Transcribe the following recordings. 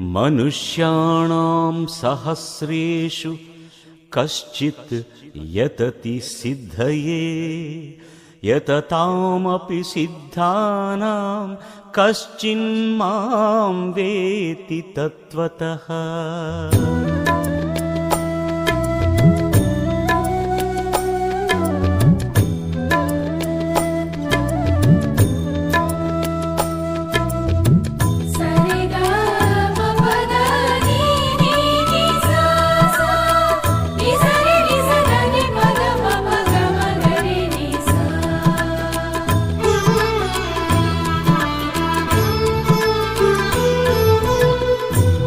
मनुष्याणां सहस्रेषु कश्चित् यतति सिद्धये यततामपि सिद्धानां कश्चिन्मां वेति तत्त्वतः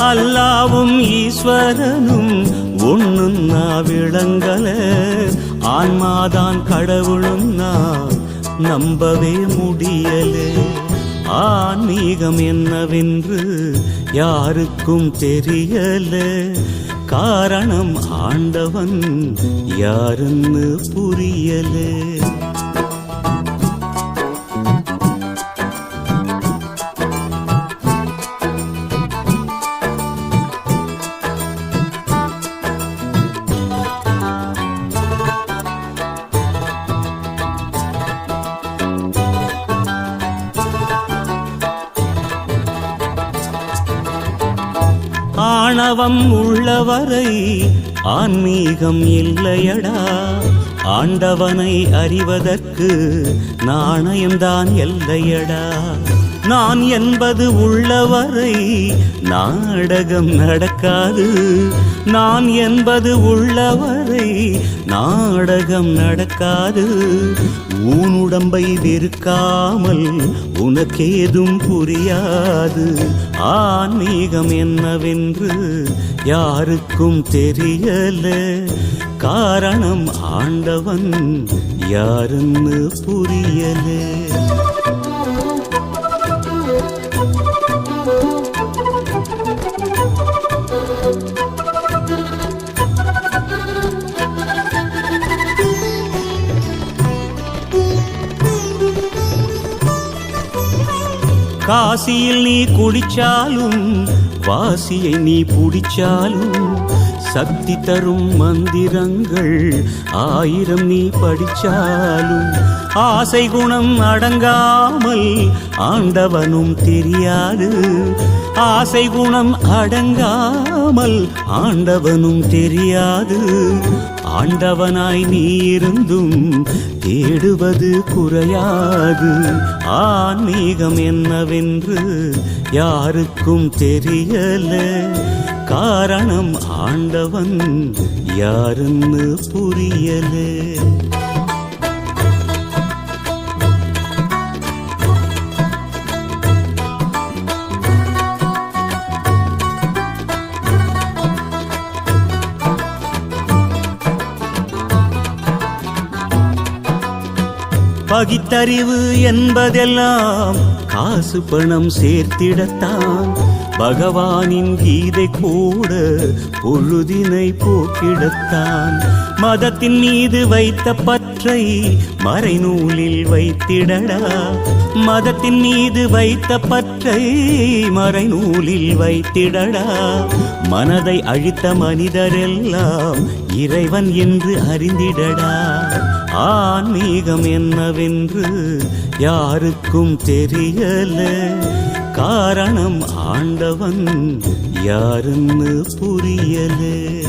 அல்லாவும் ஈஸ்வரனும் ஒண்ணுன்னா விளங்கல. ஆன்மாதான் கடவுளும் நான் நம்பவே முடியல. ஆன்மீகம் என்னவென்று யாருக்கும் தெரியல. காரணம் ஆண்டவன் யாருன்னு ஆணவம் உள்ளவரை ஆன்மீகம் இல்லையடா. ஆண்டவனை அறிவதற்கு நாணயம்தான் எல்லையடா. நான் என்பது உள்ளவரை நாடகம் நடக்காது. நான் என்பது உள்ளவரை நாடகம் நடக்காது. ஊனுடம்பை வெறுக்காமல் உனக்கேதும் புரியாது. ஆன்மீகம் என்னவென்று யாருக்கும் தெரியல. காரணம் ஆண்டவன் யாருன்னு புரியலே. காசியில் நீ குடிச்சாலும் வாசியை நீ பிடிச்சாலும் சக்தி தரும் மந்திரங்கள் ஆயிரம் நீ படிச்சாலும். ஆசை குணம் அடங்காமல் ஆண்டவனும் தெரியாது. ஆசை குணம் அடங்காமல் ஆண்டவனும் தெரியாது. ஆண்டவனாய் நீ இருந்தும் தேடுவது குறையாது. ஆன்மீகம் என்னவென்று யாருக்கும் தெரியல. காரணம் ஆண்டவன் யாருன்னு புரியலே. பகித்தறிவு என்பதெல்லாம் காசு பணம் சேர்த்திடத்தான். பகவானின் கீதை கூட பொழுதினை போக்கிடத்தான். மதத்தின் மீது வைத்த பற்றை மறைநூலில் வைத்திடடா. மதத்தின் மீது வைத்த பற்றை மறைநூலில் வைத்திடடா. மனதை அழித்த மனிதரெல்லாம் இறைவன் என்று அறிந்திடடா. ஆன்மீகம் என்னவென்று யாருக்கும் தெரியல. காரணம் ஆண்டவன் யாருன்னு புரியலே.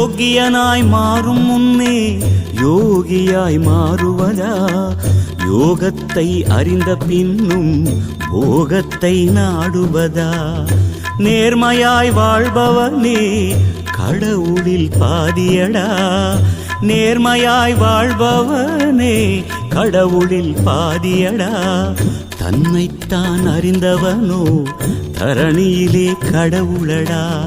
யோகியனாய் மாறும் முன்னே யோகியாய் மாறுவதா? யோகத்தை அறிந்த பின்னும் போகத்தை நாடுவதா? நேர்மையாய் வாழ்பவனே கடவுளில் பாதியடா? நேர்மையாய் வாழ்பவனே கடவுளில் பாதியடா? தன்னைத்தான் அறிந்தவனோ தரணியிலே கடவுளடா?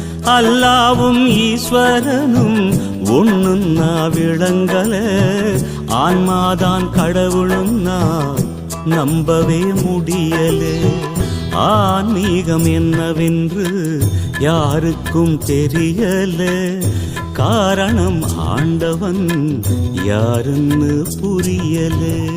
அல்லாவும் ஈஸ்வரனும் ஒண்ணுன்னா விளங்கல. ஆன்மாதான் கடவுளும் நான் நம்பவே முடியல. ஆன்மீகம் என்னவென்று யாருக்கும் தெரியல. காரணம் ஆண்டவன் யாருன்னு புரியலே.